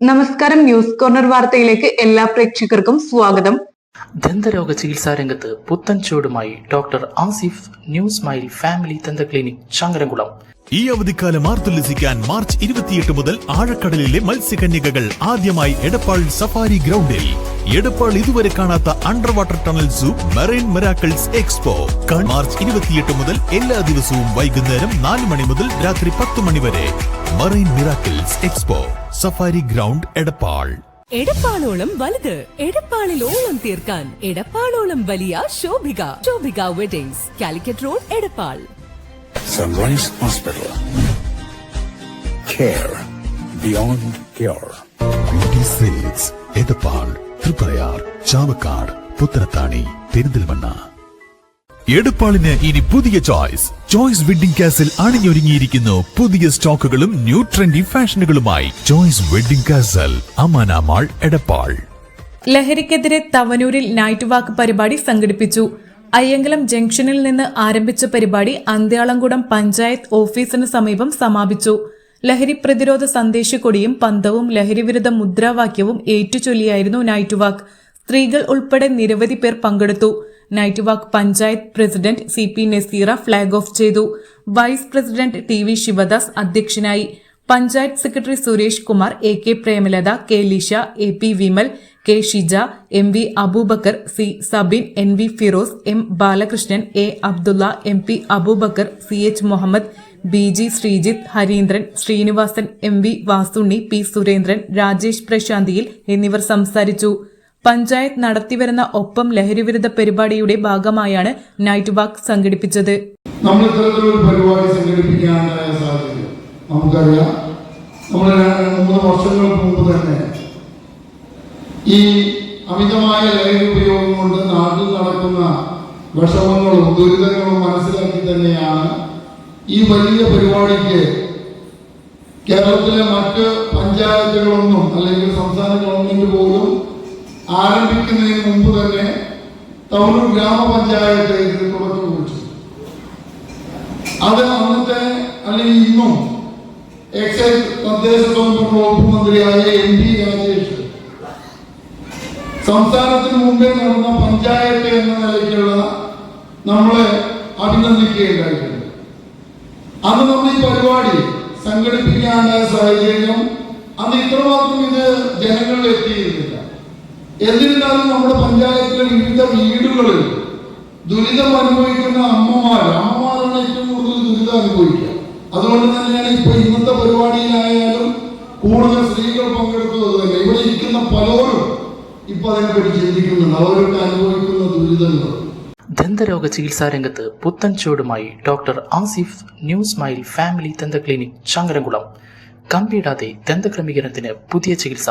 നമസ്കാരം news corner വാർത്തയിലേക്ക് എല്ലാ പ്രേക്ഷകർക്കും സ്വാഗതം. ദന്തരോഗ ചികിത്സാ രംഗത്ത് പുത്തൻ ചൂടുമായി doctor Asif new smile family ദന്ത ക്ലിനിക് ചങ്കരംകുളം ഈ അവധിക്കാലം ആർത്തുല്ലസിക്കാൻ മാർച്ച് ഇരുപത്തിയെട്ട് മുതൽ ആഴക്കടലിലെ മത്സ്യകന്യകകൾ ആദ്യമായി എടപ്പാൾ സഫാരി ഗ്രൗണ്ടിൽ. എടപ്പാൾ ഇതുവരെ കാണാത്ത under water tunnel zoo marine miracles expo. March ഇരുപത്തിയെട്ട് മുതൽ എല്ലാ ദിവസവും വൈകുന്നേരം നാല് മണി മുതൽ രാത്രി പത്ത് മണി വരെ. Marine miracles expo safari ground Edappal എടപ്പാളോളം വലുത് എടപ്പാളിൽ ഓളം തീർക്കാൻ എടപ്പാളോളം വലിയ Shobhika Shobhika weddings Calicut road Edappal. Sunrise Hospital. Care beyond care beauty silks Edappal Triprayar Chavakkad Puthanathani Perinthalmanna എടപ്പാളിന് ഇനി പുതിയ ചോയ്സ്. ചോയ്സ് വെഡിംഗ് കാസിൽ അണിഞ്ഞൊരുങ്ങിയിരിക്കുന്നു പുതിയ സ്റ്റോക്കുകളും new trendy ഫാഷനുകളുമായി. Choice wedding castle Amana mall Edappal. ലഹരിക്കെതിരെ തവനൂരിൽ നൈറ്റ് വാക്ക് പരിപാടി സംഘടിപ്പിച്ചു. അയ്യങ്കലം ജംഗ്ഷനിൽ നിന്ന് ആരംഭിച്ച പരിപാടി അന്ത്യാളംകുടം പഞ്ചായത്ത് ഓഫീസിന് സമീപം സമാപിച്ചു. ലഹരി പ്രതിരോധ സന്ദേശക്കൊടിയും പന്തവും ലഹരിവിരുദ്ധ മുദ്രാവാക്യവും ഏറ്റുചൊല്ലിയായിരുന്നു നൈറ്റ് വാക്ക്. സ്ത്രീകൾ ഉൾപ്പെടെ നിരവധി പേർ പങ്കെടുത്തു. Night walk panchayat president C P Naseera flag off ചെയ്തു. Vice president T V Sivadas അധ്യക്ഷനായി. Panchayat secretary Suresh Kumar A K Premalatha K Lisha A P Vimal K Shija M V Abubakar C Sabin N V Firoz M Balakrishnan A Abdulla M P Abubakar C H Muhammad B G Sreejith Hareendran Sreenivasan M V Vasunni P Surendran Rajesh പ്രശാന്തിയിൽ എന്നിവർ സംസാരിച്ചു. പഞ്ചായത്ത് നടത്തിവരുന്ന ഒപ്പം ലഹരിവിരുദ്ധ പരിപാടിയുടെ ഭാഗമായാണ് night walk സംഘടിപ്പിച്ചത്. നമ്മൾ ഇത്തരത്തിലൊരു പരിപാടി സംഘടിപ്പിക്കാനായ സാഹചര്യം. നമുക്കറിയാം. നമ്മൾ മൂന്ന് വർഷങ്ങൾക്ക് മുമ്പ് തന്നെ ഈ അമിതമായ ലഹരി ഉപയോഗം കൊണ്ട് നാട്ടിൽ നടക്കുന്ന വിഷമങ്ങളും ദുരിതങ്ങളും മനസ്സിലാക്കി തന്നെയാണ് ഈ വലിയ പരിപാടിക്ക് കേരളത്തിലെ മറ്റ് പഞ്ചായത്തുകളൊന്നും അല്ലെങ്കിൽ സംസ്ഥാന ഗവൺമെന്റ് പോലും ആരംഭിക്കുന്നതിന് മുമ്പ് തന്നെ തവനൂർ ഗ്രാമപഞ്ചായത്ത് ഇതിന് തുടക്കം കുറിച്ചു. അത് അന്നത്തെ അല്ലെങ്കിൽ ഇന്നും എക്സൈസ് തദ്ദേശ സ്വയംഭരണ വകുപ്പ് മന്ത്രിയായ എം പി രാജേഷ് സംസ്ഥാനത്തിന് മുമ്പേ നടന്ന പഞ്ചായത്ത് എന്ന നിലയ്ക്കുള്ള നമ്മളെ അഭിനന്ദിക്കുകയുണ്ടായിട്ടുണ്ട്. അന്ന് നമ്മൾ ഈ പരിപാടി സംഘടിപ്പിക്കാനുള്ള സാഹചര്യം അന്ന് ഇത്രമാത്രം ഇത് എത്തിയിരുന്നില്ല എന്നിരുന്നാലും നമ്മുടെ പഞ്ചായത്തിലെ വിവിധ വീടുകളിൽ ദുരിതം അനുഭവിക്കുന്ന അമ്മമാർ അമ്മമാരാണ് ഏറ്റവും കൂടുതൽ ദുരിതം അനുഭവിക്കുക. അതുകൊണ്ട് തന്നെയാണ് ഇപ്പൊ ഇന്നത്തെ പരിപാടിയിലായാലും കൂടുതൽ സ്ത്രീകൾ പങ്കെടുത്തത് തന്നെ ഇവിടെ ഇരിക്കുന്ന പലരും ഇപ്പൊ അതിനെപ്പറ്റി ചിന്തിക്കുന്നുണ്ട്. അവരൊക്കെ അനുഭവിക്കുന്ന ദുരിതങ്ങൾ. ദന്തരോഗ ചികിത്സാ രംഗത്ത് പുത്തൻ ചൂടുമായി doctor Asif new smile family ദന്ത ക്ലിനിക് ചങ്ങരംകുളം. കമ്പിയിടാതെ ദന്തക്രമീകരണത്തിന് പുതിയ ചികിത്സ.